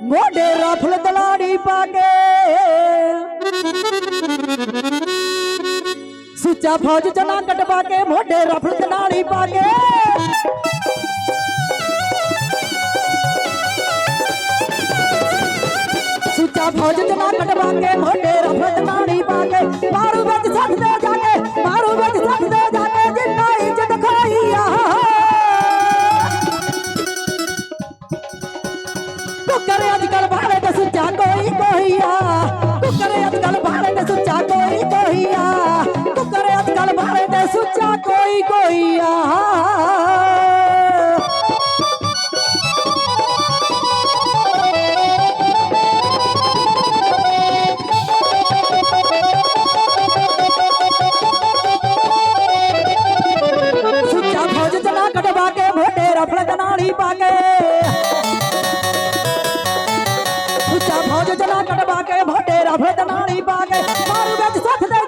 ਮੋਢੇ ਰਫਲ ਦਲਾੜੀ ਪਾ ਕੇ ਸੁੱਚਾ ਫੌਜ ਚਲਾ ਕਟਵਾ ਕੇ ਮੋਢੇ ਰਫਲ ਦਲਾੜੀ ਪਾ ਕੇ ਸੁੱਚਾ ਫੌਜ ਚਲਾ ਕਟਵਾ ਕੁੱਕਰ ਅੱਜ ਕੱਲ ਬਾਹਰੇ ਤੇ ਸੁੱਚਾ ਕੋਈ ਕੋਈ ਆ ਕੁੱਕਰ ਅੱਜ ਕੱਲ ਬਾਹਰੇ ਤੇ ਸੁੱਚਾ ਕੋਈ ਕੋਈ ਆ ਕੁੱਕਰ ਅੱਜ ਕੱਲ ਬਾਹਰੇ ਤੇ ਸੁੱਚਾ ਕੋਈ ਕੋਈ ਆ ਉੱਚਾ ਫੌਜ ਕਟਵਾ ਕੇ ਮੋਢੇ ਰਫਲ ਦਨਾਲੀ ਪਾ ਕੇ ਮਾਰੂ ਵਿੱਚ ਸੱਥ ਦੇ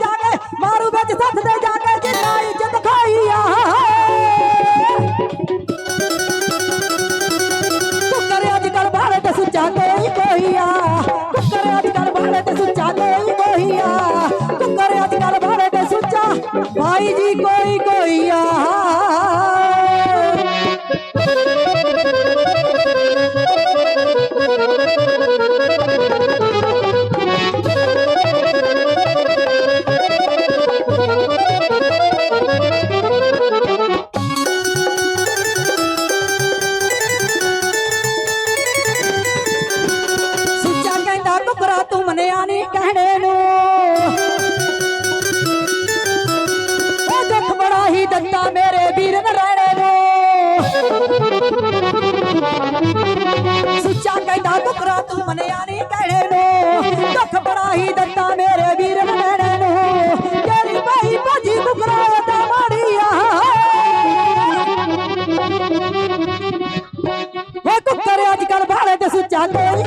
ਦੁੱਖ ਦਿੱਤਾ ਮੇਰੇ ਵੀਰ ਨਰਾਇਣੇ ਨੂੰ। ਸੁੱਚਾ ਕਹਿੰਦਾ ਕੁਕਰਾ ਤੂੰ ਮੰਨਿਆ ਨਹੀਂ ਕਹਿਣੇ ਨੂੰ। ਦੁੱਖ ਬੜਾ ਹੀ ਦਿੱਤਾ ਮੇਰੇ ਵੀਰ ਨਰਾਇਣੇ ਨੂੰ। ਤੇਰੀ ਭਾਈ ਭਾਜੀ ਕੁਕਰਾ ਦਾ ਮਾੜੀਆ ਉਹ ਕੁੱਕਰ ਅੱਜ ਕੱਲ ਬਾਹਲੇ ਤੇ ਸੁੱਚਾ ਕੋਈ